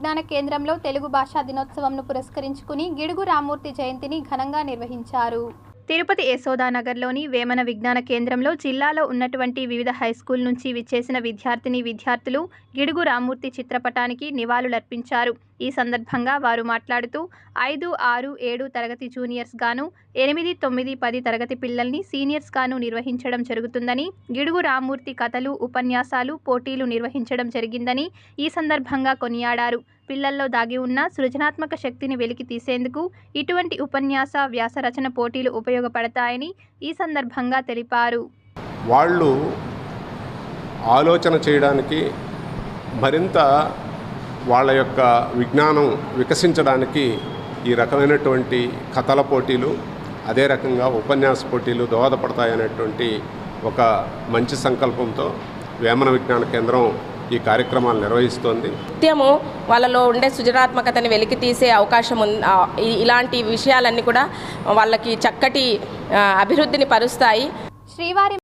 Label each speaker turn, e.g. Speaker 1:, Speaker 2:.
Speaker 1: విజ్ఞాన కేంద్రంలో తెలుగు భాషా దినోత్సవంను పురస్కరించుకుని గిడుగు రామ్మూర్తి జయంతిని ఘనంగా నిర్వహించారు. తిరుపతి యశోదానగర్లోని వేమన విజ్ఞాన కేంద్రంలో జిల్లాలో ఉన్నటువంటి వివిధ హైస్కూల్ నుంచి విచ్చేసిన విద్యార్థిని విద్యార్థులు గిడుగు రామ్మూర్తి చిత్రపటానికి నివాళులర్పించారు. ఈ సందర్భంగా వారు మాట్లాడుతూ ఐదు ఆరు ఏడు తరగతి జూనియర్స్ గాను ఎనిమిది తొమ్మిది పది తరగతి పిల్లల్ని సీనియర్స్ గాను నిర్వహించడం జరుగుతుందని గిడుగు రామ్మూర్తి కథలు ఉపన్యాసాలు పోటీలు నిర్వహించడం జరిగిందని ఈ సందర్భంగా కొనియాడారు. పిల్లల్లో దాగి ఉన్న సృజనాత్మక శక్తిని వెలికి తీసేందుకు ఇటువంటి ఉపన్యాస వ్యాస రచన పోటీలు ఉపయోగపడతాయని ఈ సందర్భంగా తెలిపారు.
Speaker 2: వాళ్ళు ఆలోచన చేయడానికి మరింత వాళ్ళ యొక్క విజ్ఞానం వికసించడానికి ఈ రకమైనటువంటి కథల పోటీలు అదే రకంగా ఉపన్యాస పోటీలు దోహదపడతాయనేటువంటి ఒక మంచి సంకల్పంతో వేమన విజ్ఞాన కేంద్రం ఈ కార్యక్రమాలు నిర్వహిస్తోంది.
Speaker 3: నిత్యము వాళ్ళలో ఉండే సృజనాత్మకతని వెలికి తీసే అవకాశం ఇలాంటి విషయాలన్నీ కూడా వాళ్ళకి చక్కటి అభివృద్ధిని పరుస్తాయి.
Speaker 1: శ్రీవారి